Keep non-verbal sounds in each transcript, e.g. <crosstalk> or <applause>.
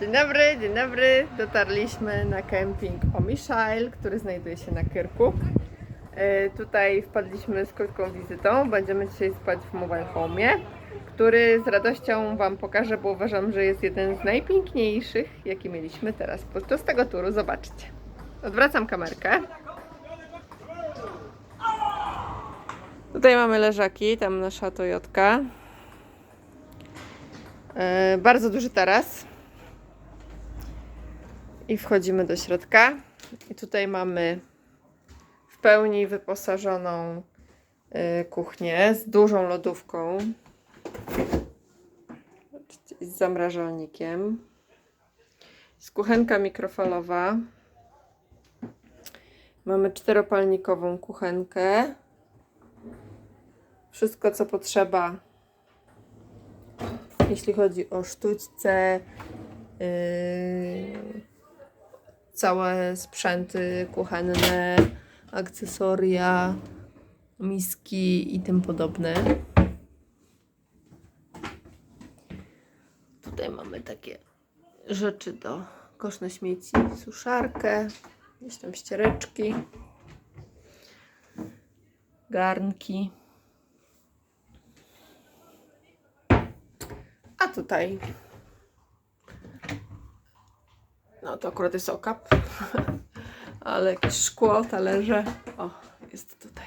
Dzień dobry, dzień dobry. Dotarliśmy na kemping Omishail, który znajduje się na Kyrku. E, tutaj wpadliśmy z krótką wizytą. Będziemy dzisiaj spać w mobile home'ie, który z radością Wam pokażę, bo uważam, że jest jeden z najpiękniejszych, jaki mieliśmy teraz podczas tego turu. Zobaczcie. Odwracam kamerkę. Tutaj mamy leżaki, tam nasza Toyotka. E, bardzo duży taras. I wchodzimy do środka. I tutaj mamy w pełni wyposażoną y, kuchnię z dużą lodówką. Z zamrażalnikiem. Jest kuchenka mikrofalowa. Mamy czteropalnikową kuchenkę. Wszystko co potrzeba, jeśli chodzi o sztućce, yy, całe sprzęty kuchenne, akcesoria, miski i tym podobne. Tutaj mamy takie rzeczy do kosz na śmieci, suszarkę, jakieś tam ściereczki, garnki. A tutaj no to akurat jest okap. <laughs> Ale jakieś szkło, talerze. O, jest tutaj.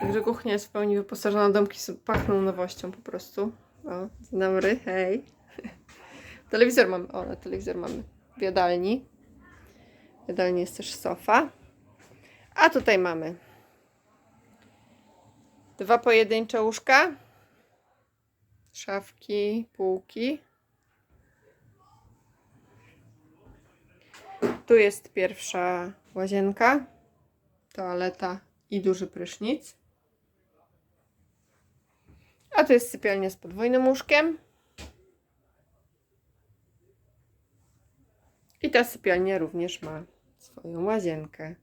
Także kuchnia jest w pełni wyposażona. Domki pachną nowością po prostu. O, dzień dobry, hej. <laughs> Telewizor mamy, o, na telewizor mamy w jadalni. W jadalni jest też sofa. A tutaj mamy dwa pojedyncze łóżka szafki, półki. Tu jest pierwsza łazienka, toaleta i duży prysznic. A tu jest sypialnia z podwójnym łóżkiem. I ta sypialnia również ma swoją łazienkę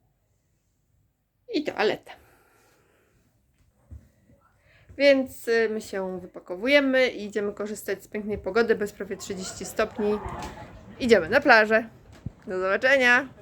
i toaletę. Więc y, my się wypakowujemy i idziemy korzystać z pięknej pogody bez prawie 30 stopni. Idziemy na plażę. Do zobaczenia!